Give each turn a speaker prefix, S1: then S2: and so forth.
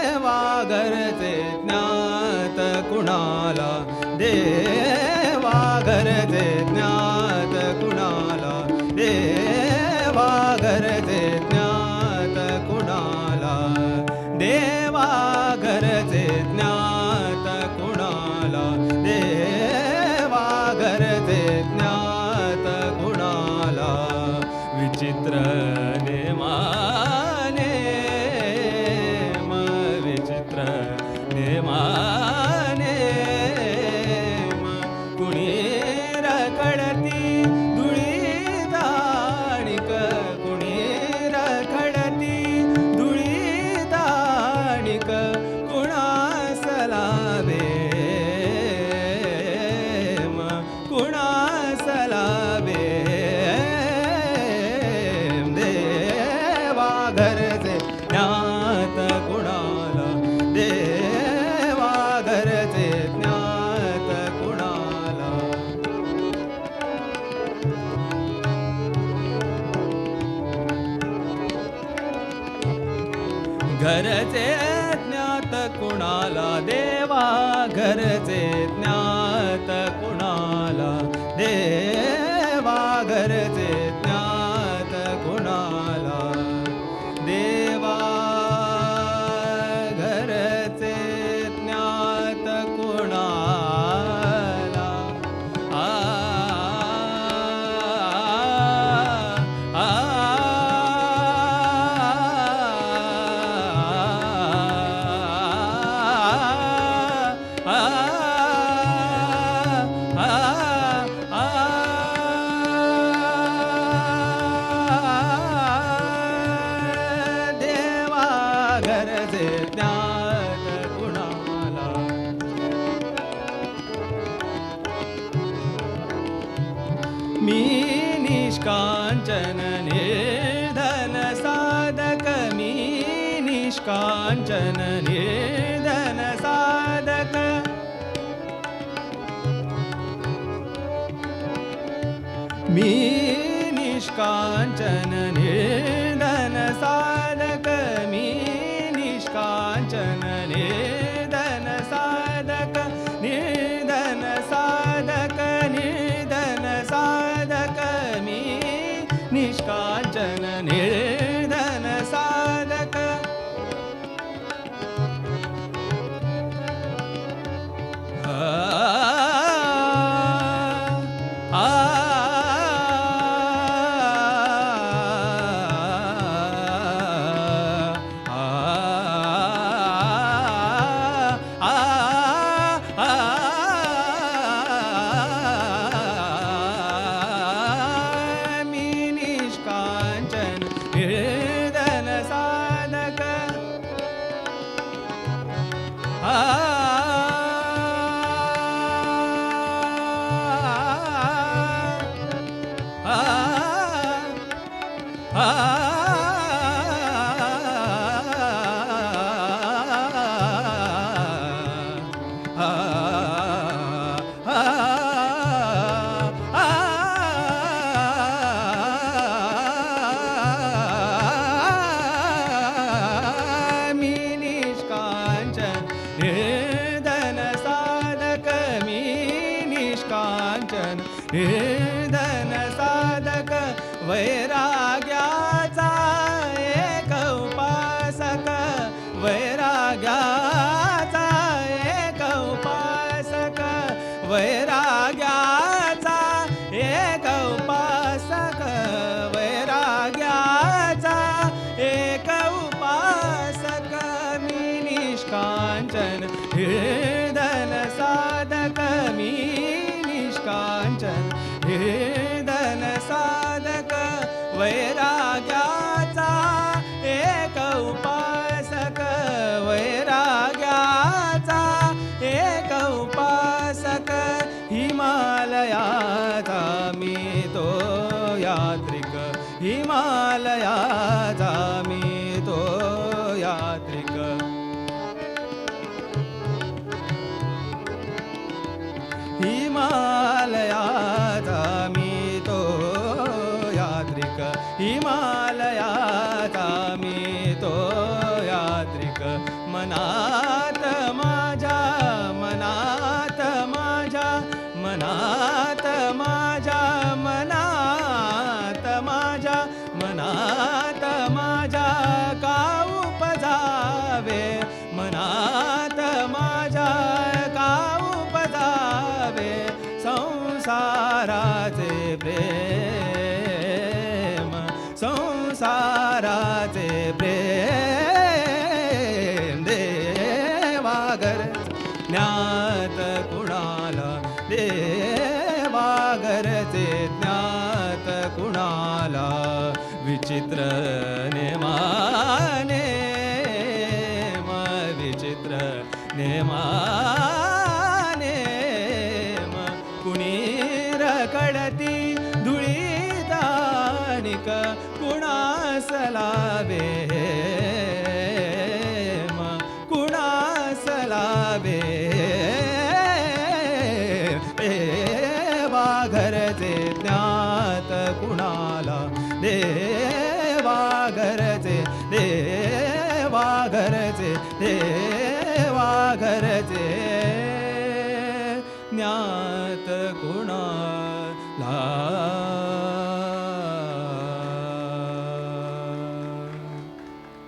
S1: देवागरते ज्ञात कुणाला दे घरचे ज्ञात कुणाला देवा? घरचे नने धन साधक मी निष्कने साधक। मी निष्कने धन साधक मी निष्कानने धन साधक वैराग्याचा एक उपासक वैराग्याचा एक उपासक वैराग्याचा एक उपासक वैराग्याचा एक उपासक मी निष्कांचन हे yeah. हिमालयाचा मी तो यात्रिक. मनात माझ्या मनात माझ्या मनात माझ्या मनात माझ्या मनात माझ्या का उपजावे? मनात माझ्या का उपजावे? संसाराचे प्रेम संसाराचे प्रेम देवागर ज्ञात कुणाला देवागरचे ज्ञात कुणाला विचित्र नेमा ಸಲಾವೇ ಮ ಗುಣ ಸಲಾವೇ